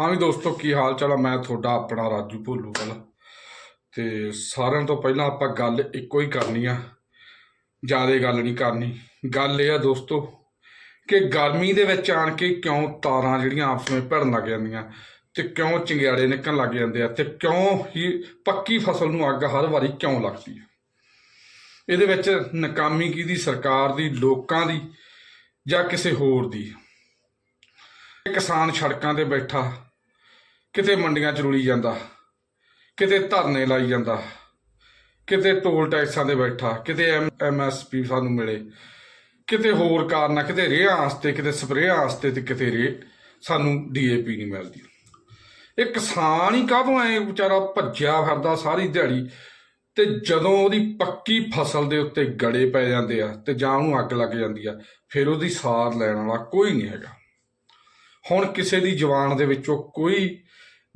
ਹਾਂ ਵੀ ਦੋਸਤੋ, ਕੀ ਹਾਲ ਚਾਲ ਆ? ਮੈਂ ਤੁਹਾਡਾ ਆਪਣਾ ਰਾਜੂ ਭੋਲੂ ਵਾਲਾ। ਤੇ ਸਾਰਿਆਂ ਤੋਂ ਪਹਿਲਾਂ ਆਪਾਂ ਗੱਲ ਇੱਕੋ ਹੀ ਕਰਨੀ ਆ। ਜ਼ਿਆਦਾ ਗੱਲ ਨਹੀਂ ਕਰਨੀ। ਗੱਲ ਇਹ ਆ ਦੋਸਤੋ ਕਿ ਗਰਮੀ ਦੇ ਵਿੱਚ ਆਣ ਕੇ ਕਿਉਂ ਤਾਰਾਂ ਜਿਹੜੀਆਂ ਆਪਸ ਵਿੱਚ ਭਿੜਨ ਲੱਗ ਜਾਂਦੀਆਂ ਤੇ ਕਿਉਂ ਚਿੰਗਿਆੜੇ ਨਿਕਲਣ ਲੱਗ ਜਾਂਦੇ ਆ ਤੇ ਕਿਉਂ ਹੀ ਪੱਕੀ ਫਸਲ ਨੂੰ ਅੱਗ ਹਰ ਵਾਰੀ ਕਿਉਂ ਲੱਗਦੀ ਹੈ ਇਹਦੇ ਵਿੱਚ ਨਾਕਾਮੀ ਕਿਹਦੀ? ਸਰਕਾਰ ਦੀ, ਲੋਕਾਂ ਦੀ ਜਾਂ ਕਿਸੇ ਹੋਰ ਦੀ? ਕਿਸਾਨ ਸੜਕਾਂ ਤੇ ਬੈਠਾ, ਕਿਤੇ ਮੰਡੀਆਂ ਚ ਰੁਲੀ ਜਾਂਦਾ, ਕਿਤੇ ਧਰਨੇ ਲਾਈ ਜਾਂਦਾ, ਕਿਤੇ ਟੋਲ ਟੈਕਸਾਂ ਤੇ ਬੈਠਾ, ਕਿਤੇ ਐਮਐਸਪੀ ਸਾਨੂੰ ਮਿਲੇ, ਕਿਤੇ ਹੋਰ ਕਾਰਨਾਂ, ਕਿਤੇ ਰੇਹਾਂ ਵਾਸਤੇ, ਕਿਤੇ ਸਪਰੇਆਂ ਵਾਸਤੇ ਤੇ ਕਿਤੇ ਰੇ, ਸਾਨੂੰ ਡੀਏਪੀ ਨਹੀਂ ਮਿਲਦੀ। ਇਹ ਕਿਸਾਨ ਹੀ ਕਾਹਦੋਂ ਐ ਵਿਚਾਰਾ ਭੱਜਿਆ ਫਿਰਦਾ ਸਾਰੀ ਦਿਹਾੜੀ ਤੇ ਜਦੋਂ ਉਹਦੀ ਪੱਕੀ ਫਸਲ ਦੇ ਉੱਤੇ ਗੜੇ ਪੈ ਜਾਂਦੇ ਆ ਤੇ ਜਾਂ ਉਹਨੂੰ ਅੱਗ ਲੱਗ ਜਾਂਦੀ ਆ, ਫਿਰ ਉਹਦੀ ਸਾਰ ਲੈਣ ਵਾਲਾ ਕੋਈ ਨਹੀਂ ਹੈਗਾ। ਹੁਣ ਕਿਸੇ ਦੀ ਜਵਾਨ ਦੇ ਵਿੱਚੋਂ ਕੋਈ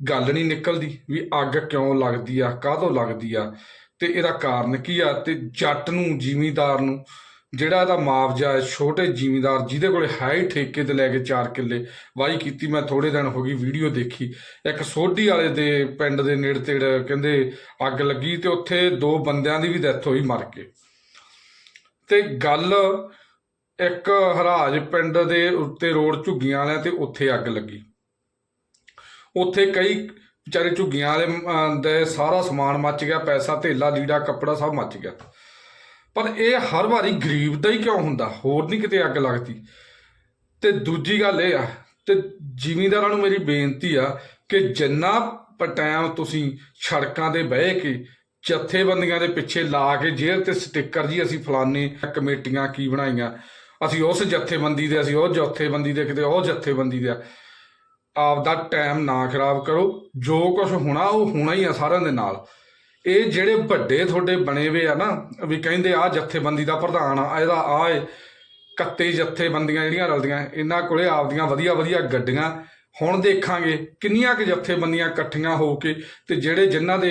ਗੱਲ ਨਹੀਂ ਨਿਕਲਦੀ ਵੀ ਅੱਗ ਕਿਉਂ ਲੱਗਦੀ ਆ ਕਾਹਦੋਂ ਲੱਗਦੀ ਆ। ਤੇ ਇਹਦਾ ਕਾਰਨ ਕੀ ਆ? ਤੇ ਜੱਟ ਨੂੰ, ਜ਼ਿਮੀਂਦਾਰ ਨੂੰ, ਜਿਹੜਾ ਇਹਦਾ ਮੁਆਵਜ਼ਾ ਹੈ, ਛੋਟੇ ਜ਼ਿਮੀਂਦਾਰ ਜਿਹਦੇ ਕੋਲੇ ਹੀ ਠੇਕੇ ਤੇ ਲੈ ਕੇ 4 ਕਿੱਲੇ, ਵਾਹੀ ਕੀਤੀ, ਮੈਂ ਥੋੜੇ ਦਿਨ ਹੋ ਗਈ ਵੀਡੀਓ ਦੇਖੀ। ਇੱਕ ਸੋਢੀ ਵਾਲੇ ਦੇ ਪਿੰਡ ਦੇ ਨੇੜੇ ਤੇੜੇ ਕਹਿੰਦੇ ਅੱਗ ਲੱਗੀ ਤੇ ਉੱਥੇ ਦੋ ਬੰਦਿਆਂ ਦੀ ਵੀ ਡੈਥ ਹੋਈ ਮਰ ਕੇ। ਤੇ ਗੱਲ ਇੱਕ ਹਰਾਜ ਪਿੰਡ ਦੇ ਉੱਤੇ ਰੋਡ ਝੁੱਗੀਆਂ ਵਾਲਿਆਂ ਤੇ ਉੱਥੇ ਅੱਗ ਲੱਗੀ। ਉੱਥੇ ਕਈ ਵਿਚਾਰੇ ਝੁੱਗੀਆਂ ਵਾਲੇ ਦੇ ਸਾਰਾ ਸਮਾਨ ਮੱਚ ਗਿਆ, ਪੈਸਾ, ਧੇਲਾ, ਲੀੜਾ, ਕੱਪੜਾ ਸਭ ਮੱਚ ਗਿਆ। ਪਰ ਇਹ ਹਰ ਵਾਰੀ ਗਰੀਬ ਦਾ ਹੀ ਕਿਉਂ ਹੁੰਦਾ? ਹੋਰ ਨਹੀਂ ਕਿਤੇ ਅੱਗ ਲੱਗਦੀ। ਤੇ ਦੂਜੀ ਗੱਲ ਇਹ ਆ, ਤੇ ਜ਼ਿਮੀਂਦਾਰਾਂ ਨੂੰ ਮੇਰੀ ਬੇਨਤੀ ਆ ਕਿ ਜਿੰਨਾ ਟਾਈਮ ਤੁਸੀਂ ਸੜਕਾਂ ਤੇ ਬਹਿ ਕੇ ਜਥੇਬੰਦੀਆਂ ਦੇ ਪਿੱਛੇ ਲਾ ਕੇ ਜੇਲ੍ਹ ਤੇ ਸਟicker ਜੀ ਅਸੀਂ ਫਲਾਨੇ ਕਮੇਟੀਆਂ ਕੀ ਬਣਾਈਆਂ ਅਸੀਂ ਉਸ ਜਥੇਬੰਦੀ ਦੇ ਅਸੀਂ ਉਹ ਜਥੇਬੰਦੀ ਦੇ ਕਿਤੇ ਉਹ ਜਥੇਬੰਦੀ ਦੇ ਆ। ਆਪਦਾ ਟਾਈਮ ਨਾ ਖਰਾਬ ਕਰੋ ਜੋ ਕੁਝ ਹੋਣਾ ਉਹ ਹੋਣਾ ਹੀ ਆ ਸਾਰਿਆਂ ਦੇ ਨਾਲ। ਇਹ ਜਿਹੜੇ ਵੱਡੇ ਤੁਹਾਡੇ ਬਣੇ ਵੇ ਆ ਨਾ ਵੀ ਕਹਿੰਦੇ ਆ ਜਥੇਬੰਦੀ ਦਾ ਪ੍ਰਧਾਨ ਆ ਇਹਦਾ ਆ ਏ ਕੱਤੇ ਜਥੇਬੰਦੀਆਂ ਜਿਹੜੀਆਂ ਰਲਦੀਆਂ ਇਹਨਾਂ ਕੋਲੇ ਆਪਦੀਆਂ ਵਧੀਆ ਵਧੀਆ ਗੱਡੀਆਂ। ਹੁਣ ਦੇਖਾਂਗੇ ਕਿੰਨੀਆਂ ਕੁ ਜਥੇਬੰਦੀਆਂ ਇਕੱਠੀਆਂ ਹੋ ਕੇ ਤੇ ਜਿਹੜੇ ਜਿਨ੍ਹਾਂ ਦੇ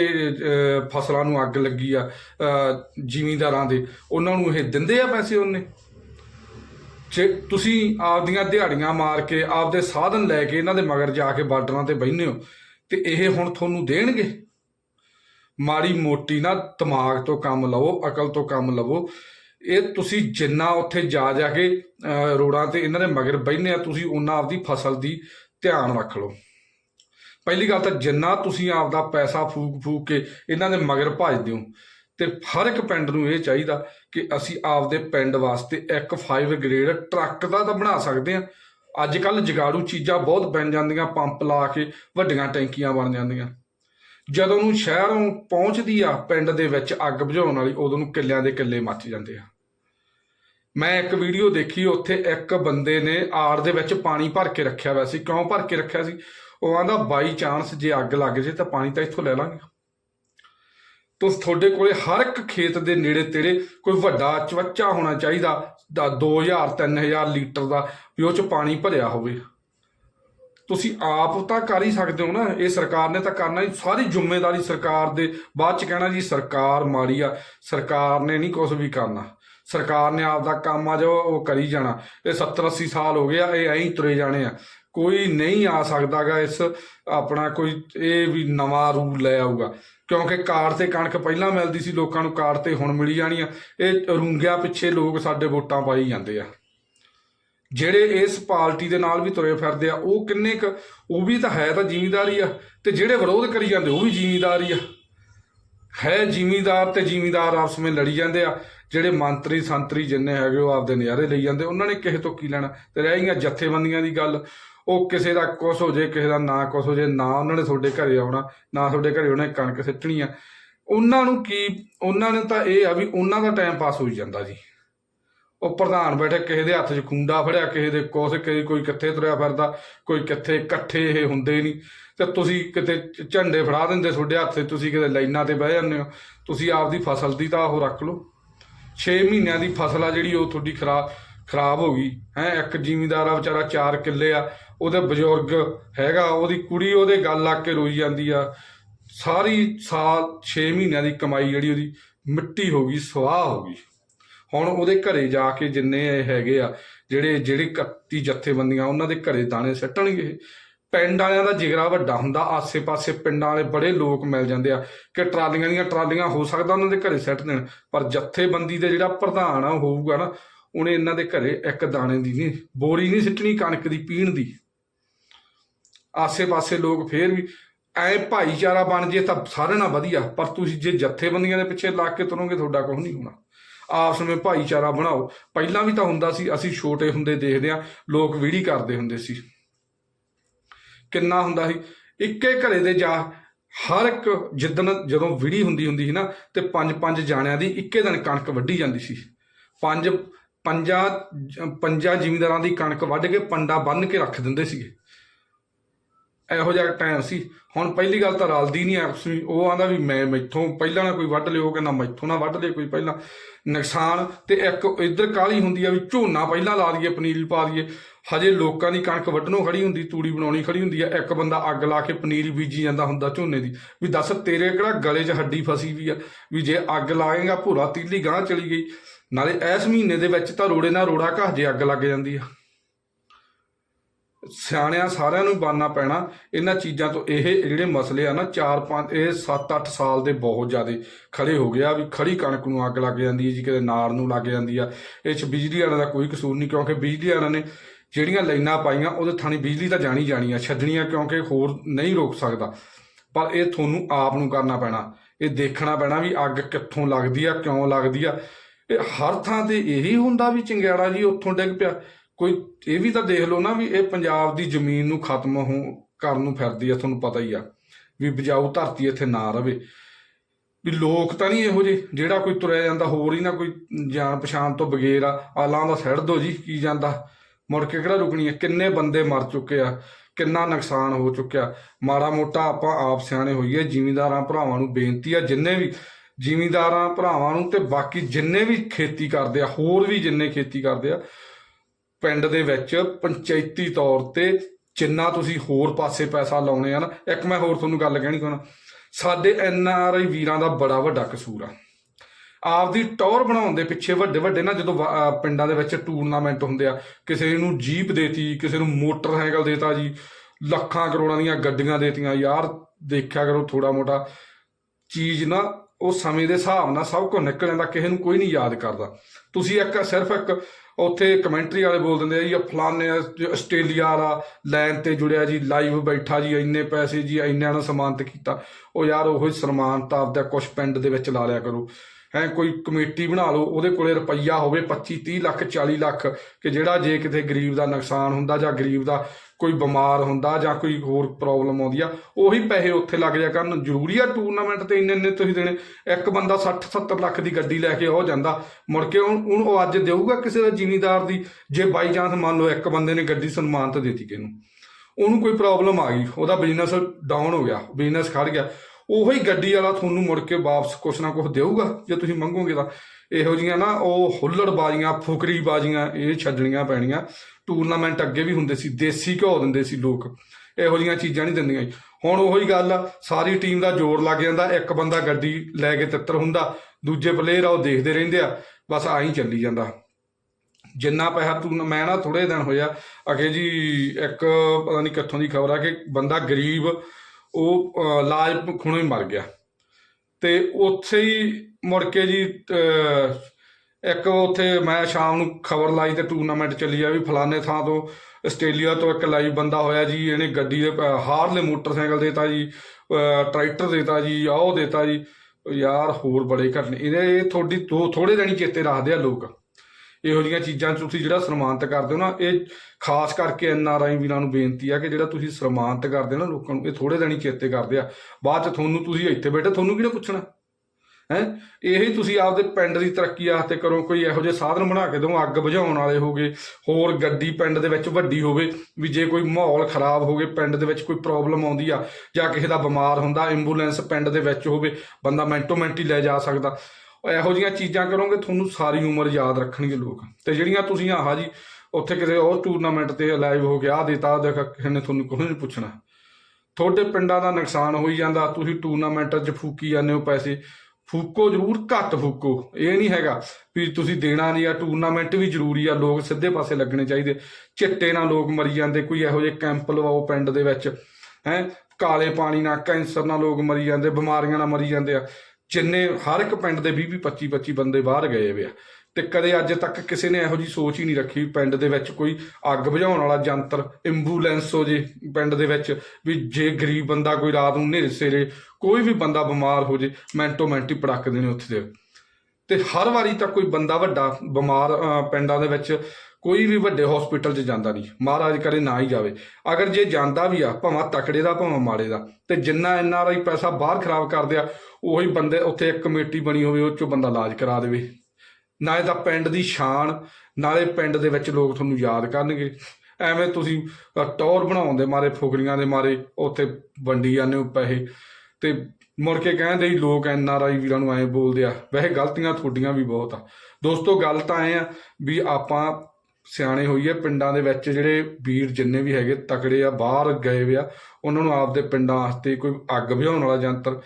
ਫਸਲਾਂ ਨੂੰ ਅੱਗ ਲੱਗੀ ਆ ਅਹ, ਜ਼ਿਮੀਂਦਾਰਾਂ ਦੇ ਉਹਨਾਂ ਨੂੰ ਇਹ ਦਿੰਦੇ ਆ ਪੈਸੇ ਉਹਨੇ? ਤੁਸੀਂ ਆਪਦੀਆਂ ਦਿਹਾੜੀਆਂ ਮਾਰ ਕੇ ਆਪਦੇ ਸਾਧਨ ਲੈ ਕੇ ਇਹਨਾਂ ਦੇ ਮਗਰ ਜਾ ਕੇ ਬਾਰਡਰਾਂ ਤੇ ਬੈਠੇ ਹੋ ਤੇ ਇਹ ਹੁਣ ਤੁਹਾਨੂੰ ਦੇਣਗੇ? ਮਾੜੀ ਮੋਟੀ ਨਾ ਦਿਮਾਗ ਤੋਂ ਕੰਮ ਲਵੋ ਅਕਲ ਤੋਂ ਕੰਮ ਲਵੋ। ਇਹ ਤੁਸੀਂ ਜਿੰਨਾ ਉੱਥੇ ਜਾ ਜਾ ਕੇ ਅਹ, ਰੋਡਾਂ ਤੇ ਇਹਨਾਂ ਦੇ ਮਗਰ ਬੈਠੇ ਆ ਤੁਸੀਂ ਉਹਨਾਂ ਆਪਦੀ ਫਸਲ ਦੀ ਧਿਆਨ ਰੱਖ ਲਓ। ਪਹਿਲੀ ਗੱਲ ਤਾਂ ਜਿੰਨਾ ਤੁਸੀਂ ਆਪਦਾ ਪੈਸਾ ਫੂਕ ਫੂਕ ਕੇ ਇਹਨਾਂ ਦੇ ਮਗਰ ਭੱਜਦੇ ਹੋ ਤੇ ਹਰ ਇੱਕ ਪਿੰਡ ਨੂੰ ਇਹ ਚਾਹੀਦਾ ਕਿ ਅਸੀਂ ਆਪਦੇ ਪਿੰਡ ਵਾਸਤੇ ਇੱਕ 5 ਗ੍ਰੇਡ ਟਰੱਕ ਦਾ ਤਾਂ ਬਣਾ ਸਕਦੇ ਆ ਅੱਜ ਕੱਲ ਜਗਾੜੂ ਚੀਜ਼ਾਂ ਬਹੁਤ ਬਣ ਜਾਂਦੀਆਂ, ਪੰਪ ਲਾ ਕੇ ਵੱਡੀਆਂ ਟੈਂਕੀਆਂ ਬਣ ਜਾਂਦੀਆਂ। ਜਦੋਂ ਨੂੰ ਸ਼ਹਿਰੋਂ ਪਹੁੰਚਦੀ ਆ, ਪਿੰਡ ਦੇ ਵਿੱਚ ਅੱਗ ਬੁਝਾਉਣ ਵਾਲੀ, ਉਦੋਂ ਨੂੰ ਕਿੱਲਿਆਂ ਦੇ ਕਿੱਲੇ ਮੱਚ ਜਾਂਦੇ ਆ। ਮੈਂ ਇੱਕ ਵੀਡੀਓ ਦੇਖੀ, ਉੱਥੇ ਇੱਕ ਬੰਦੇ ਨੇ ਆੜ ਦੇ ਵਿੱਚ ਪਾਣੀ ਭਰ ਕੇ ਰੱਖਿਆ ਹੋਇਆ ਸੀ। ਕਿਉਂ ਭਰ ਕੇ ਰੱਖਿਆ ਸੀ? ਉਹ ਆਂਦਾ ਬਾਈ ਚਾਂਸ ਜੇ ਅੱਗ ਲੱਗ ਜੇ ਤਾਂ ਪਾਣੀ ਤਾਂ ਇੱਥੋਂ ਲੈ ਲਾਂਗੇ। ਤੁਸੀਂ ਤੁਹਾਡੇ ਕੋਲੇ ਹਰ ਇੱਕ ਖੇਤ ਦੇ ਨੇੜੇ ਤੇੜੇ ਕੋਈ ਵੱਡਾ ਚਵੱਚਾ ਹੋਣਾ ਚਾਹੀਦਾ, ਦਾ 2000 3000 ਲੀਟਰ ਦਾ, ਵੀ ਉਹ ਚ ਪਾਣੀ ਭਰਿਆ ਹੋਵੇ। ਤੁਸੀਂ ਆਪ ਤਾਂ ਕਰ ਹੀ ਸਕਦੇ ਹੋ ਨਾ, ਇਹ ਸਰਕਾਰ ਨੇ ਤਾਂ ਕਰਨਾ ਹੀ, ਸਾਰੀ ਜ਼ਿੰਮੇਵਾਰੀ ਸਰਕਾਰ ਦੇ ਬਾਅਦ ਚ ਕਹਿਣਾ ਜੀ, ਸਰਕਾਰ ਮਾੜੀ ਆ, ਸਰਕਾਰ ਨੇ ਨਹੀਂ ਕੁਝ ਵੀ ਕਰਨਾ। ਸਰਕਾਰ ਨੇ ਆਪਦਾ ਕੰਮ ਆ ਜੋ ਉਹ ਕਰੀ ਜਾਣਾ। ਇਹ 70 80 ਸਾਲ ਹੋ ਗਿਆ ਇਹ ਐਂ ਤੁਰੇ ਜਾਣੇ ਆ। ਕੋਈ ਨਹੀਂ ਆ ਸਕਦਾਗਾ ਇਸ ਆਪਣਾ ਕੋਈ, ਇਹ ਵੀ ਨਵਾਂ ਰੂਲ ਲੈ ਆਊਗਾ। ਕਿਉਂਕਿ ਕਾਰਡ ਤੇ ਕਣਕ ਪਹਿਲਾਂ ਮਿਲਦੀ ਸੀ, ਲੋਕਾਂ ਨੂੰ ਕਾਰਡ ਤੇ ਹੁਣ ਮਿਲੀ ਜਾਣੀ ਆ। ਇਹ ਰੂੰਗਿਆਂ ਪਿੱਛੇ ਲੋਕ ਸਾਡੇ ਵੋਟਾਂ ਪਾਈ ਜਾਂਦੇ ਆ। ਜਿਹੜੇ ਇਸ ਪਾਰਟੀ ਦੇ ਨਾਲ ਵੀ ਤੁਰੇ ਫਿਰਦੇ ਆ, ਉਹ ਕਿੰਨੇ ਕ, ਉਹ ਵੀ ਤਾਂ ਹੈ ਤਾਂ ਜ਼ਿਮੀਂਦਾਰ ਆ। ਤੇ ਜਿਹੜੇ ਵਿਰੋਧ ਕਰੀ ਜਾਂਦੇ, ਉਹ ਵੀ ਜ਼ਿਮੀਂਦਾਰ ਆ। ਹੈ ਜ਼ਿਮੀਂਦਾਰ ਤੇ ਜ਼ਿਮੀਂਦਾਰ ਆਪਸ ਵਿੱਚ ਲੜੀ ਜਾਂਦੇ ਆ। ਜਿਹੜੇ ਮੰਤਰੀ, ਸੰਤਰੀ ਜਿੰਨੇ ਹੈਗੇ ਉਹ ਆਪਦੇ ਨਜ਼ਾਰੇ ਲਈ ਜਾਂਦੇ। ਉਹਨਾਂ ਨੇ ਕਿਸੇ ਤੋਂ ਕੀ ਲੈਣਾ? ਤੇ ਰਹਿ ਗਈਆਂ ਜਥੇਬੰਦੀਆਂ ਦੀ ਗੱਲ। ਉਹ ਕਿਸੇ ਦਾ ਕੁਛ ਹੋ ਜੇ, ਕਿਸੇ ਦਾ ਨਾ ਕੁਛ ਹੋ ਜੇ, ਨਾ ਉਹਨਾਂ ਨੇ ਤੁਹਾਡੇ ਘਰੇ ਆਉਣਾ, ਨਾ ਤੁਹਾਡੇ ਘਰੇ ਉਹਨੇ ਕਣਕ ਸਿੱਟਣੀ ਆ। ਉਹਨਾਂ ਨੂੰ ਕੀ, ਉਹਨਾਂ ਨੇ ਤਾਂ ਇਹ ਆ ਵੀ ਉਹਨਾਂ ਦਾ ਟਾਈਮ ਪਾਸ ਹੋਈ ਜਾਂਦਾ ਜੀ। ਉਹ ਪ੍ਰਧਾਨ ਬੈਠੇ, ਕਿਸੇ ਦੇ ਹੱਥ 'ਚ ਖੁੰਡਾ ਫੜਿਆ, ਕਿਸੇ ਦੇ ਕੁਛ, ਕਿਸੇ ਕੋਈ ਕਿੱਥੇ ਤੁਰਿਆ ਫਿਰਦਾ, ਕੋਈ ਕਿੱਥੇ ਇਕੱਠੇ ਇਹ ਹੁੰਦੇ ਨਹੀਂ। ਤੇ ਤੁਸੀਂ ਕਿਤੇ ਝੰਡੇ ਫੜਾ ਦਿੰਦੇ ਤੁਹਾਡੇ ਹੱਥ ਤੁਸੀਂ ਕਿਤੇ ਲਾਈਨਾਂ ਤੇ ਬਹਿ ਜਾਂਦੇ ਹੋ। ਤੁਸੀਂ ਆਪਦੀ ਫਸਲ ਦੀ ਤਾਂ ਉਹ ਰੱਖ ਲਓ। 6 ਮਹੀਨਿਆਂ ਦੀ ਫਸਲ ਆ ਜਿਹੜੀ ਉਹ ਤੁਹਾਡੀ ਖਰਾਬ ਖਰਾਬ ਹੋ ਗਈ। ਹੈ, ਇੱਕ ਜ਼ਿਮੀਂਦਾਰ ਆ ਵਿਚਾਰਾ 4 ਕਿੱਲੇ ਆ। ਉਹਦੇ ਬਜ਼ੁਰਗ ਹੈਗਾ, ਉਹਦੀ ਕੁੜੀ ਉਹਦੇ ਗੱਲ ਲੱਗ ਕੇ ਰੋਈ ਜਾਂਦੀ ਆ। ਸਾਰੀ ਸਾਲ 6 ਮਹੀਨਿਆਂ ਦੀ ਕਮਾਈ ਜਿਹੜੀ ਉਹਦੀ ਮਿੱਟੀ ਹੋ ਗਈ, ਸਵਾਹ ਹੋ ਗਈ। ਹੁਣ ਉਹਦੇ ਘਰੇ ਜਾ ਕੇ ਜਿੰਨੇ ਹੈਗੇ ਆ, ਜਿਹੜੇ ਜਿਹੜੇ 31 ਜਥੇਬੰਦੀਆਂ, ਉਹਨਾਂ ਦੇ ਘਰੇ ਦਾਣੇ ਸੱਟਣਗੇ। ਪਿੰਡ ਵਾਲਿਆਂ ਦਾ ਜਿਗਰਾ ਵੱਡਾ ਹੁੰਦਾ, ਆਸੇ-ਪਾਸੇ ਪਿੰਡਾਂ ਵਾਲੇ ਬੜੇ ਲੋਕ ਮਿਲ ਜਾਂਦੇ ਆ ਕਿ ਟਰਾਲੀਆਂ ਦੀਆਂ ਟਰਾਲੀਆਂ ਹੋ ਸਕਦਾ ਉਹਨਾਂ ਦੇ ਘਰੇ ਸੱਟ ਦੇਣ, ਪਰ ਜੱਥੇਬੰਦੀ ਦੇ ਜਿਹੜਾ ਪ੍ਰਧਾਨ ਆ, ਹੋਊਗਾ ਨਾ, ਉਹਨੇ ਇਹਨਾਂ ਦੇ ਘਰੇ ਇੱਕ ਦਾਣੇ ਦੀ ਨਹੀਂ, ਬੋਰੀ ਨਹੀਂ ਸਿੱਟਣੀ, ਕਣਕ ਦੀ, ਪੀਣ ਦੀ। ਆਸੇ-ਪਾਸੇ ਲੋਕ ਫੇਰ ਵੀ ਐ ਭਾਈਚਾਰਾ ਬਣ ਜੇ ਤਾਂ ਸਾਰਿਆਂ ਨਾਲ ਵਧੀਆ, ਪਰ ਤੁਸੀਂ ਜੇ ਜੱਥੇਬੰਦੀਆਂ ਦੇ ਪਿੱਛੇ ਲੱਗ ਕੇ ਤੁਰੋਗੇ, ਤੁਹਾਡਾ ਕੁਝ ਨਹੀਂ ਹੋਣਾ। ਆਪਸ ਵਿੱਚ ਭਾਈਚਾਰਾ ਬਣਾਓ। ਪਹਿਲਾਂ ਵੀ ਤਾਂ ਹੁੰਦਾ ਸੀ, ਅਸੀਂ ਛੋਟੇ ਹੁੰਦੇ ਦੇਖਦੇ ਆ ਲੋਕ ਵੀੜੀ ਕਰਦੇ ਹੁੰਦੇ ਸੀ। ਕਿੰਨਾ ਹੁੰਦਾ ਸੀ, ਇੱਕੇ ਘਰੇ ਦੇ ਜਾ ਹਰ ਇੱਕ ਜਿੱਦਣ ਜਦੋਂ ਵਿੜੀ ਹੁੰਦੀ ਹੁੰਦੀ ਸੀ ਨਾ, ਤੇ ਪੰਜ ਪੰਜ ਜਾਣਿਆਂ ਦੀ ਇੱਕੇ ਦਿਨ ਕਣਕ ਵੱਢੀ ਜਾਂਦੀ ਸੀ। ਪੰਜ, ਪੰਜਾ ਪੰਜਾ ਪੰਜਾਂ ਜ਼ਿਮੀਂਦਾਰਾਂ ਦੀ ਕਣਕ ਵੱਢ ਕੇ ਪੰਡਾ ਬੰਨ ਕੇ ਰੱਖ ਦਿੰਦੇ ਸੀਗੇ। ਇਹੋ ਜਿਹਾ ਟਾਈਮ ਸੀ। ਹੁਣ ਪਹਿਲੀ ਗੱਲ ਤਾਂ ਰਲਦੀ ਨਹੀਂ ਆਪਸ ਵਿੱਚ। ਉਹ ਆਂਦਾ ਵੀ ਮੈਂ ਮੈਥੋਂ ਪਹਿਲਾਂ ਨਾ ਕੋਈ ਵੱਢ ਲਿਓ ਕਹਿੰਦਾ ਮੈਥੋਂ ਨਾ ਵੱਢ ਲਿਓ ਕੋਈ ਪਹਿਲਾਂ। ਨੁਕਸਾਨ ਤੇ ਇੱਕ ਇੱਧਰ ਕਾਲੀ ਹੁੰਦੀ ਆ ਵੀ ਝੋਨਾ ਪਹਿਲਾਂ ਲਾ ਲਈਏ, ਪਨੀਰੀ ਪਾ ਦਈਏ ਹਜੇ ਲੋਕਾਂ ਦੀ ਕਣਕ ਵੱਢਣੋਂ ਖੜੀ ਹੁੰਦੀ, ਤੂੜੀ ਬਣਾਉਣੀ ਖੜੀ ਹੁੰਦੀ ਆ। ਇੱਕ ਬੰਦਾ ਅੱਗ ਲਾ ਕੇ ਪਨੀਰੀ ਬੀਜੀ ਜਾਂਦਾ ਹੁੰਦਾ ਝੋਨੇ ਦੀ। ਵੀ ਦੱਸ ਤੇਰੇ ਕਿਹੜਾ ਗਲੇ 'ਚ ਹੱਡੀ ਫਸੀ ਵੀ ਆ। ਵੀ ਜੇ ਅੱਗ ਲਾਏਗਾ, ਭੂਰਾ ਤੀਲੀ ਗਾਂ ਚਲੀ ਗਈ। ਨਾਲੇ ਇਸ ਮਹੀਨੇ ਦੇ ਵਿੱਚ ਤਾਂ ਰੋੜੇ ਨਾਲ ਰੋੜਾ ਘਾਹ ਜੇ ਅੱਗ ਲੱਗ ਜਾਂਦੀ ਆ। ਸਿਆਣਿਆਂ ਸਾਰਿਆਂ ਨੂੰ ਬਾਨਾ ਪੈਣਾ। ਇਹਨਾਂ ਚੀਜ਼ਾਂ ਤੋਂ ਇਹ ਜਿਹੜੇ ਮਸਲੇ ਆ ਨਾ 4 5 ਇਹ 7-8 ਸਾਲ ਦੇ ਬਹੁਤ ਜ਼ਿਆਦੇ ਖੜੇ ਹੋ ਗਿਆ ਵੀ ਖੜੀ ਕਣਕ ਨੂੰ ਅੱਗ ਲੱਗ ਜਾਂਦੀ ਹੈ ਜੀ, ਕਿਤੇ ਨਾੜ ਨੂੰ ਲੱਗ ਜਾਂਦੀ ਆ। ਇਹ ਚ ਬਿਜਲੀ ਵਾਲਿਆਂ ਦਾ ਕੋਈ ਕਸੂਰ ਨਹੀਂ, ਕਿਉਂਕਿ ਬਿਜਲੀ ਵਾਲਿਆਂ ਨੇ ਜਿਹੜੀਆਂ ਲਾਈਨਾਂ ਪਾਈਆਂ, ਉਹਦੇ ਥਾਣੀ ਬਿਜਲੀ ਤਾਂ ਜਾਣੀ ਜਾਣੀ ਆ, ਛੱਡਣੀਆਂ ਕਿਉਂਕਿ ਹੋਰ ਨਹੀਂ ਰੋਕ ਸਕਦਾ। ਪਰ ਇਹ ਤੁਹਾਨੂੰ ਆਪ ਨੂੰ ਕਰਨਾ ਪੈਣਾ, ਇਹ ਦੇਖਣਾ ਪੈਣਾ ਵੀ ਅੱਗ ਕਿੱਥੋਂ ਲੱਗਦੀ ਆ, ਕਿਉਂ ਲੱਗਦੀ ਆ। ਇਹ ਹਰ ਥਾਂ ਤੇ ਇਹੀ ਹੁੰਦਾ ਵੀ ਚੰਗਿਆੜਾ ਜੀ ਉੱਥੋਂ ਡਿੱਗ ਪਿਆ। ਕੋਈ ਇਹ ਵੀ ਤਾਂ ਦੇਖ ਲਓ ਨਾ ਵੀ ਇਹ ਪੰਜਾਬ ਦੀ ਜ਼ਮੀਨ ਨੂੰ ਖਤਮ ਹੋ ਕਰਨ ਨੂੰ ਫਿਰਦੀ ਆ, ਤੁਹਾਨੂੰ ਪਤਾ ਹੀ ਆ, ਵੀ ਬਜਾਊ ਧਰਤੀ ਇੱਥੇ ਨਾ ਰਵੇ। ਵੀ ਲੋਕ ਤਾਂ ਨਹੀਂ ਇਹੋ ਜਿਹੇ, ਜਿਹੜਾ ਕੋਈ ਤੁਰਿਆ ਜਾਂਦਾ ਹੋਰ ਹੀ ਨਾ ਕੋਈ ਜਾਣ ਪਛਾਣ ਤੋਂ ਬਗੈਰ ਆ। ਆਲਾਂ ਦਾ ਸੜ ਦੋ ਜੀ, ਕੀ ਜਾਂਦਾ? ਮੁੜ ਕੇ ਕਿਹੜਾ ਰੁਕਣੀ ਹੈ ਕਿੰਨੇ ਬੰਦੇ ਮਰ ਚੁੱਕੇ ਆ, ਕਿੰਨਾ ਨੁਕਸਾਨ ਹੋ ਚੁੱਕਿਆ? ਮਾੜਾ ਮੋਟਾ ਆਪਾਂ ਆਪ ਸਿਆਣੇ ਹੋਈਏ, ਜ਼ਿਮੀਂਦਾਰਾਂ ਭਰਾਵਾਂ ਨੂੰ ਬੇਨਤੀ ਆ, ਜਿੰਨੇ ਵੀ ਜ਼ਿਮੀਂਦਾਰਾਂ ਭਰਾਵਾਂ ਨੂੰ ਤੇ ਬਾਕੀ ਜਿੰਨੇ ਵੀ ਖੇਤੀ ਕਰਦੇ ਆ, ਹੋਰ ਵੀ ਜਿੰਨੇ ਖੇਤੀ ਕਰਦੇ ਆ ਪਿੰਡ ਦੇ ਵਿੱਚ ਪੰਚਾਇਤੀ ਤੌਰ ਤੇ ਜਿੰਨਾ ਤੁਸੀਂ ਹੋਰ ਪਾਸੇ ਪੈਸਾ ਲਾਉਣੇ ਆ ਨਾ, ਇੱਕ ਮੈਂ ਹੋਰ ਤੁਹਾਨੂੰ ਗੱਲ ਕਹਿਣੀ ਚਾਹੁੰਦਾ ਸਾਡੇ ਐਨ ਆਰ ਆਈ ਵੀਰਾਂ ਦਾ ਬੜਾ ਵੱਡਾ ਕਸੂਰ ਆ। ਆਪਦੀ ਟੌਰ ਬਣਾਉਣ ਦੇ ਪਿੱਛੇ ਵੱਡੇ ਵੱਡੇ ਨਾ ਜਦੋਂ ਵਾ- ਪਿੰਡਾਂ ਦੇ ਵਿੱਚ ਟੂਰਨਾਮੈਂਟ ਹੁੰਦੇ ਆ, ਕਿਸੇ ਨੂੰ ਜੀਪ ਦੇਤੀ, ਕਿਸੇ ਨੂੰ ਮੋਟਰਸਾਈਕਲ ਦੇਤਾ ਜੀ, ਲੱਖਾਂ ਕਰੋੜਾਂ ਦੀਆਂ ਗੱਡੀਆਂ ਦੇਤੀਆਂ। ਯਾਰ ਦੇਖਿਆ ਕਰੋ ਥੋੜਾ ਮੋਟਾ, ਚੀਜ਼ ਨਾ ਉਹ ਸਮੇਂ ਦੇ ਹਿਸਾਬ ਨਾਲ ਸਭ ਕੁਝ ਨਿਕਲ ਜਾਂਦਾ, ਕਿਸੇ ਨੂੰ ਕੋਈ ਨਹੀਂ ਯਾਦ ਕਰਦਾ। ਤੁਸੀਂ ਇੱਕ ਸਿਰਫ ਇੱਕ ਉੱਥੇ ਕਮੈਂਟਰੀ ਵਾਲੇ ਬੋਲ ਦਿੰਦੇ ਆ ਜੀ ਇਹ ਫਲਾਣੇ ਆਸਟ੍ਰੇਲੀਆ ਵਾਲਾ ਲਾਈਨ ਤੇ ਜੁੜਿਆ ਜੀ, ਲਾਈਵ ਬੈਠਾ ਜੀ, ਇੰਨੇ ਪੈਸੇ ਜੀ, ਇੰਨਿਆਂ ਨਾਲ ਸਨਮਾਨਿਤ ਕੀਤਾ। ਉਹ ਯਾਰ ਉਹੀ ਸਨਮਾਨਤ ਆਪਦਾ ਕੁਝ ਪਿੰਡ ਦੇ ਵਿੱਚ ਲਾ ਲਿਆ ਕਰੋ। ਹੈ, ਕੋਈ ਕਮੇਟੀ ਬਣਾ ਲਓ, ਉਹਦੇ ਕੋਲੇ ਰੁਪਈਆ ਹੋਵੇ 25 30 ਲੱਖ 40 ਲੱਖ, ਕਿ ਜਿਹੜਾ ਜੇ ਕਿਤੇ ਗਰੀਬ ਦਾ ਨੁਕਸਾਨ ਹੁੰਦਾ ਜਾਂ ਗਰੀਬ ਦਾ ਕੋਈ ਬਿਮਾਰ ਹੁੰਦਾ ਜਾਂ ਕੋਈ ਹੋਰ ਪ੍ਰੋਬਲਮ ਆਉਂਦੀ ਆ, ਉਹੀ ਪੈਸੇ ਉੱਥੇ ਲੱਗ ਜਾ ਕਰਨ। ਜ਼ਰੂਰੀ ਆ ਟੂਰਨਾਮੈਂਟ ਤੇ ਇੰਨੇ ਇੰਨੇ ਤੁਸੀਂ ਦੇਣੇ। ਇੱਕ ਬੰਦਾ 60 70 ਲੱਖ ਦੀ ਗੱਡੀ ਲੈ ਕੇ ਉਹ ਜਾਂਦਾ। ਮੁੜ ਕੇ ਹੁਣ ਉਹ ਅੱਜ ਦੇਊਗਾ ਕਿਸੇ ਦਾ ਜ਼ਿਮੀਂਦਾਰ ਦੀ। ਜੇ ਬਾਈ ਚਾਂਸ ਮੰਨ ਲਓ ਇੱਕ ਬੰਦੇ ਨੇ ਗੱਡੀ ਸਨਮਾਨਤ ਦੇਤੀ ਕਿਨੂੰ ਉਹਨੂੰ ਕੋਈ ਪ੍ਰੋਬਲਮ ਆ ਗਈ। ਉਹਦਾ ਬਿਜ਼ਨਸ ਡਾਊਨ ਹੋ ਗਿਆ। ਬਿਜ਼ਨਸ ਖੜ ਗਿਆ। ਉਹੀ ਗੱਡੀ ਵਾਲਾ ਤੁਹਾਨੂੰ ਮੁੜ ਕੇ ਵਾਪਸ ਕੁਛ ਨਾ ਕੁਛ ਦੇਊਗਾ, ਜੇ ਤੁਸੀਂ ਮੰਗੋਗੇ ਤਾਂ। ਇਹੋ ਜੀਆਂ ਨਾ ਉਹ ਹੁੱਲੜਬਾਜ਼ੀਆਂ, ਫੁਕਰੀਬਾਜ਼ੀਆਂ ਇਹ ਛੱਡਣੀਆਂ ਪੈਣੀਆਂ। ਟੂਰਨਾਮੈਂਟ ਅੱਗੇ ਵੀ ਹੁੰਦੇ ਸੀ ਦੇਸੀ ਘਿਓ ਦਿੰਦੇ ਸੀ ਲੋਕ ਇਹੋ ਜੀਆਂ ਚੀਜ਼ਾਂ ਨਹੀਂ ਦਿੰਦੀਆਂ ਹੁਣ ਉਹੀ ਗੱਲ ਆ ਸਾਰੀ ਟੀਮ ਦਾ ਜ਼ੋਰ ਲੱਗ ਜਾਂਦਾ ਇੱਕ ਬੰਦਾ ਗੱਡੀ ਲੈ ਕੇ ਤਿੱਤਰ ਹੁੰਦਾ ਦੂਜੇ ਪਲੇਅਰ ਆ ਉਹ ਦੇਖਦੇ ਰਹਿੰਦੇ ਆ ਬਸ ਆਹੀ ਚੱਲੀ ਜਾਂਦਾ। ਜਿੰਨਾ ਪੈਸਾ ਤੂੰ ਮੈਂ ਨਾ ਥੋੜੇ ਦਿਨ ਹੋਇਆ ਅਗੇ ਜੀ ਇੱਕ ਪਤਾ ਨਹੀਂ ਕਿੱਥੋਂ ਦੀ ਖਬਰ ਆ ਕਿ ਬੰਦਾ ਗਰੀਬ ਉਹ ਅਹ, ਇਲਾਜ ਖੁਣੋਂ ਹੀ ਮਰ ਗਿਆ। ਤੇ ਉੱਥੇ ਹੀ ਮੁੜ ਕੇ ਜੀ ਇੱਕ ਉੱਥੇ ਮੈਂ ਸ਼ਾਮ ਨੂੰ ਖਬਰ ਲਾਈ ਤੇ ਟੂਰਨਾਮੈਂਟ ਚੱਲੀ ਆ ਵੀ ਫਲਾਣੇ ਥਾਂ ਤੋਂ ਆਸਟ੍ਰੇਲੀਆ ਤੋਂ ਇੱਕ ਲਾਈਵ ਬੰਦਾ ਹੋਇਆ ਜੀ ਇਹਨੇ ਗੱਡੀ ਦੇ ਅਹ, ਹਾਰਲੇ ਮੋਟਰਸਾਈਕਲ ਦੇਤਾ ਜੀ ਟਰੈਕਟਰ ਦੇਤਾ ਜੀ ਆਹ ਉਹ ਦੇਤਾ ਜੀ। ਯਾਰ ਹੋਰ ਬੜੇ ਘਟਨੇ। ਇਹਦੇ ਇਹ ਤੁਹਾਡੀ ਦੋ ਥੋੜੇ ਦਿਨ ਹੀ ਚੇਤੇ ਰੱਖਦੇ ਆ ਲੋਕ। ਇਹੋ ਜਿਹੀਆਂ ਚੀਜ਼ਾਂ 'ਚ ਤੁਸੀਂ ਜਿਹੜਾ ਸਨਮਾਨਿਤ ਕਰਦੇ ਹੋ ਨਾ ਇਹ ਖਾਸ ਕਰਕੇ ਐਨ ਆਰ ਆਈ ਵੀਰਾਂ ਨੂੰ ਬੇਨਤੀ ਆ ਕਿ ਜਿਹੜਾ ਤੁਸੀਂ ਸਨਮਾਨਿਤ ਕਰਦੇ ਹੋ ਨਾ ਲੋਕਾਂ ਨੂੰ ਇਹ ਥੋੜੇ ਦਿਨ ਹੀ ਚੇਤੇ ਕਰਦੇ ਆ। ਬਾਅਦ 'ਚ ਤੁਹਾਨੂੰ ਤੁਸੀਂ ਇੱਥੇ ਬੈਠੇ ਤੁਹਾਨੂੰ ਕਿਹਨੇ ਪੁੱਛਣਾ? ਹੈ? ਇਹੀ ਤੁਸੀਂ ਆਪਦੇ ਪਿੰਡ ਦੀ ਤਰੱਕੀ ਵਾਸਤੇ ਕਰੋ, ਕੋਈ ਇਹੋ ਜਿਹੇ ਸਾਧਨ ਬਣਾ ਕੇ ਦਿਓ ਅੱਗ ਬੁਝਾਉਣ ਵਾਲੇ ਹੋਗੇ, ਹੋਰ ਗੱਡੀ ਪਿੰਡ ਦੇ ਵਿੱਚ ਵੱਡੀ ਹੋਵੇ, ਵੀ ਜੇ ਕੋਈ ਮਾਹੌਲ ਖਰਾਬ ਹੋਵੇ, ਪਿੰਡ ਦੇ ਵਿੱਚ ਕੋਈ ਪ੍ਰੋਬਲਮ ਆਉਂਦੀ ਆ, ਜਾਂ ਕਿਸੇ ਦਾ ਬਿਮਾਰ ਹੁੰਦਾ ਐਂਬੂਲੈਂਸ ਪਿੰਡ ਦੇ ਵਿੱਚ ਹੋਵੇ, ਬੰਦਾ ਮੈਂਟੋ ਮਿੰਟ ਹੀ ਲੈ ਜਾ ਸਕਦਾ। ਇਹੋ ਜਿਹੀਆਂ ਚੀਜ਼ਾਂ ਕਰੋਗੇ, ਤੁਹਾਨੂੰ ਸਾਰੀ ਉਮਰ ਯਾਦ ਰੱਖਣਗੇ ਲੋਕ। ਤੇ ਜਿਹੜੀਆਂ ਤੁਸੀਂ, ਆਹ ਜੀ, ਉੱਥੇ ਕਿਸੇ ਹੋਰ ਟੂਰਨਾਮੈਂਟ ਤੇ ਲਾਈਵ ਹੋ ਗਿਆ ਆ ਦਿੱਤਾ, ਆਹ ਦੇਖ, ਕਿਸੇ ਨੇ ਤੁਹਾਨੂੰ ਕੁਝ ਨਹੀਂ ਪੁੱਛਣਾ। ਤੁਹਾਡੇ ਪਿੰਡਾਂ ਦਾ ਨੁਕਸਾਨ ਹੋਈ ਜਾਂਦਾ, ਤੁਸੀਂ ਟੂਰਨਾਮੈਂਟਾਂ 'ਚ ਫੂਕੀ ਜਾਂਦੇ ਹੋ ਪੈਸੇ ਫੂਕੋ ਜ਼ਰੂਰ ਘੱਟ ਫੂਕੋ, ਇਹ ਨਹੀਂ ਹੈਗਾ ਵੀ ਤੁਸੀਂ ਦੇਣਾ ਨਹੀਂ ਆ ਟੂਰਨਾਮੈਂਟ ਵੀ ਜ਼ਰੂਰੀ ਆ, ਲੋਕ ਸਿੱਧੇ ਪਾਸੇ ਲੱਗਣੇ ਚਾਹੀਦੇ। ਚਿੱਟੇ ਨਾਲ ਲੋਕ ਮਰੀ ਜਾਂਦੇ, ਕੋਈ ਇਹੋ ਜਿਹੇ ਕੈਂਪ ਲਵਾਓ ਪਿੰਡ ਦੇ ਵਿੱਚ, ਹੈ? ਕਾਲੇ ਪਾਣੀ ਨਾਲ, ਕੈਂਸਰ ਨਾਲ ਲੋਕ ਮਰੀ ਜਾਂਦੇ, ਬਿਮਾਰੀਆਂ ਨਾਲ ਮਰੀ ਜਾਂਦੇ ਆ। ਜਿੰਨੇ ਹਰ ਇੱਕ ਪਿੰਡ ਦੇ 20 25 25 ਬੰਦੇ ਬਾਹਰ ਗਏ ਵੇ ਆ। ਤੇ ਕਦੇ ਅੱਜ ਤੱਕ ਕਿਸੇ ਨੇ ਇਹੋ ਜੀ ਸੋਚ ਹੀ ਨਹੀਂ ਰੱਖੀ ਪਿੰਡ ਦੇ ਵਿੱਚ ਕੋਈ ਅੱਗ ਬੁਝਾਉਣ ਵਾਲਾ ਯੰਤਰ ਐਂਬੂਲੈਂਸ ਹੋ ਜੇ ਪਿੰਡ ਦੇ ਵਿੱਚ, ਵੀ ਜੇ ਗਰੀਬ ਬੰਦਾ ਕੋਈ ਰਾਤ ਨੂੰ ਹਨੇਰੇ ਸਵੇਰੇ ਕੋਈ ਵੀ ਬੰਦਾ ਬਿਮਾਰ ਹੋ ਜੇ, ਮੈਂਟੋ ਮਿੰਟ ਹੀ ਪੜਕ ਨੇ ਉੱਥੇ ਦੇ। ਤੇ ਹਰ ਵਾਰੀ ਤਾਂ ਕੋਈ ਬੰਦਾ ਵੱਡਾ ਬਿਮਾਰ ਪਿੰਡਾਂ ਦੇ ਵਿੱਚ ਕੋਈ ਵੀ ਵੱਡੇ ਹਸਪੀਟਲ 'ਚ ਜਾਂਦਾ ਨਹੀਂ। ਮਹਾਰਾਜ ਕਰੇ ਨਾ ਹੀ ਜਾਵੇ। ਅਗਰ ਜੇ ਜਾਂਦਾ ਵੀ ਆ, ਭਾਵੇਂ ਤਕੜੇ ਦਾ, ਭਾਵੇਂ ਮਾੜੇ ਦਾ, ਤੇ ਜਿੰਨਾ ਐਨ ਆਰ ਆਈ ਪੈਸਾ ਬਾਹਰ ਖਰਾਬ ਕਰਦੇ ਆ, ਉਹੀ ਬੰਦੇ ਉੱਥੇ ਇੱਕ ਕਮੇਟੀ ਬਣੀ ਹੋਵੇ, ਉਹ 'ਚੋਂ ਬੰਦਾ ਇਲਾਜ ਕਰਾ ਦੇਵੇ। ਨਾਲੇ ਤਾਂ ਪਿੰਡ ਦੀ ਸ਼ਾਨ ਨਾਲੇ ਪਿੰਡ ਦੇ ਵਿੱਚ ਲੋਕ ਤੁਹਾਨੂੰ ਯਾਦ ਕਰਨਗੇ। ਐਵੇਂ ਤੁਸੀਂ ਅਹ, ਟੌਰ ਬਣਾਉਣ ਦੇ ਮਾਰੇ ਫੁਕਰੀਆਂ ਦੇ ਮਾਰੇ ਉੱਥੇ ਵੰਡੀ ਜਾਂਦੇ ਹੋ ਪੈਸੇ। ਤੇ ਮੁੜ ਕੇ ਕਹਿੰਦੇ ਹੀ ਲੋਕ ਐਨ ਆਰ ਆਈ ਵੀਰਾਂ ਨੂੰ ਐਂ ਬੋਲਦੇ ਆ। ਵੈਸੇ ਗਲਤੀਆਂ ਤੁਹਾਡੀਆਂ ਵੀ ਬਹੁਤ ਆ। ਦੋਸਤੋ ਗੱਲ ਤਾਂ ਐ ਆ ਵੀ ਆਪਾਂ ਸਿਆਣੇ ਹੋਈਏ ਪਿੰਡਾਂ ਦੇ ਵਿੱਚ ਜਿਹੜੇ ਵੀਰ ਜਿੰਨੇ ਵੀ ਹੈਗੇ ਤਕੜੇ ਆ ਬਾਹਰ ਗਏ ਵੇ ਆ ਉਹਨਾਂ ਨੂੰ ਆਪਦੇ ਪਿੰਡਾਂ ਵਾਸਤੇ ਕੋਈ ਅੱਗ ਬੁਝਾਉਣ ਵਾਲਾ ਯੰਤਰ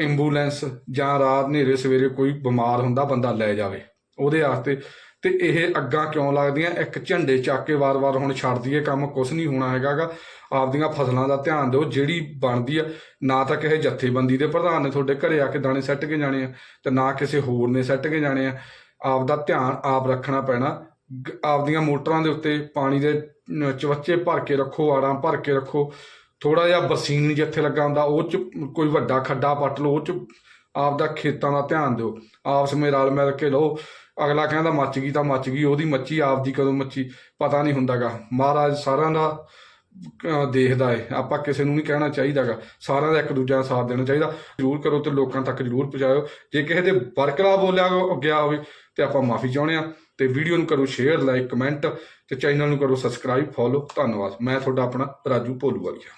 ਐਂਬੂਲੈਂਸ ਜਾਂ ਰਾਤ ਹਨੇਰੇ ਸਵੇਰੇ ਕੋਈ ਬਿਮਾਰ ਹੁੰਦਾ ਬੰਦਾ ਲੈ ਜਾਵੇ। ਉਹਦੇ ਵਾਸਤੇ। ਤੇ ਇਹ ਅੱਗਾਂ ਕਿਉਂ ਲੱਗਦੀਆਂ? ਇੱਕ ਝੰਡੇ ਚੱਕ ਕੇ ਵਾਰ-ਵਾਰ ਹੁਣ ਛੱਡ ਦਈਏ, ਕੰਮ ਕੁਝ ਨਹੀਂ ਹੋਣਾ ਹੈਗਾਗਾ। ਆਪਦੀਆਂ ਫਸਲਾਂ ਦਾ ਧਿਆਨ ਦਿਓ, ਜਿਹੜੀ ਬਣਦੀ ਆ, ਨਾ ਤਾਂ ਕਿਸੇ ਜਥੇਬੰਦੀ ਦੇ ਪ੍ਰਧਾਨ ਨੇ ਤੁਹਾਡੇ ਘਰੇ ਆ ਕੇ ਦਾਣੇ ਸੱਟ ਕੇ ਜਾਣੇ ਆ, ਤੇ ਨਾ ਕਿਸੇ ਹੋਰ ਨੇ ਸੱਟ ਕੇ ਜਾਣੇ ਆ। ਆਪ ਦਾ ਧਿਆਨ ਆਪ ਰੱਖਣਾ ਪੈਣਾ। ਆਪਦੀਆਂ ਮੋਟਰਾਂ ਦੇ ਉੱਤੇ ਪਾਣੀ ਦੇ ਚਵੱਚੇ ਭਰ ਕੇ ਰੱਖੋ, ਆੜਾਂ ਭਰ ਕੇ ਰੱਖੋ। ਥੋੜਾ ਜਿਹਾ ਬਸੀਨ ਜਿੱਥੇ ਲੱਗਾ ਹੁੰਦਾ, ਉਹ ਚ ਕੋਈ ਵੱਡਾ ਖੱਡਾ ਪੱਟ ਲਓ, ਉਹ ਚ ਆਪ ਦਾ ਖੇਤਾਂ ਦਾ ਧਿਆਨ ਦਿਓ। ਆਪਸ ਵਿੱਚ ਰਲ ਮਿਲ ਕੇ ਲਓ। ਅਗਲਾ ਕਹਿੰਦਾ ਮੱਚ ਗਈ ਤਾਂ ਮੱਚ ਗਈ, ਉਹਦੀ ਮੱਚੀ ਆਪਦੀ ਕਦੋਂ ਮੱਚੀ, ਪਤਾ ਨਹੀਂ ਹੁੰਦਾਗਾ। ਮਹਾਰਾਜ ਸਾਰਿਆਂ ਦਾ ਦੇਖਦਾ ਹੈ ਆਪਾਂ ਕਿਸੇ ਨੂੰ ਨਹੀਂ ਕਹਿਣਾ ਚਾਹੀਦਾਗਾ। ਸਾਰਿਆਂ ਦਾ ਇੱਕ ਦੂਜੇ ਦਾ ਸਾਥ ਦੇਣਾ ਚਾਹੀਦਾ। ਜ਼ਰੂਰ ਕਰੋ ਤੇ ਲੋਕਾਂ ਤੱਕ ਜ਼ਰੂਰ ਪਹੁੰਚਾਇਓ। ਜੇ ਕਿਸੇ ਦੇ ਬਰਕਰਾ ਬੋਲਿਆ ਗਿਆ ਹੋਵੇ, ਤੇ ਆਪਾਂ ਮਾਫੀ ਚਾਹੁੰਦੇ ਆ ਤੇ ਵੀਡੀਓ ਨੂੰ ਕਰੋ ਸ਼ੇਅਰ, ਲਾਈਕ, ਕਮੈਂਟ ਤੇ ਚੈਨਲ ਨੂੰ ਕਰੋ ਸਬਸਕ੍ਰਾਈਬ, ਫੋਲੋ। ਧੰਨਵਾਦ। ਮੈਂ ਤੁਹਾਡਾ ਆਪਣਾ ਰਾਜੂ ਭੋਲੂ ਵਾਲੀਆ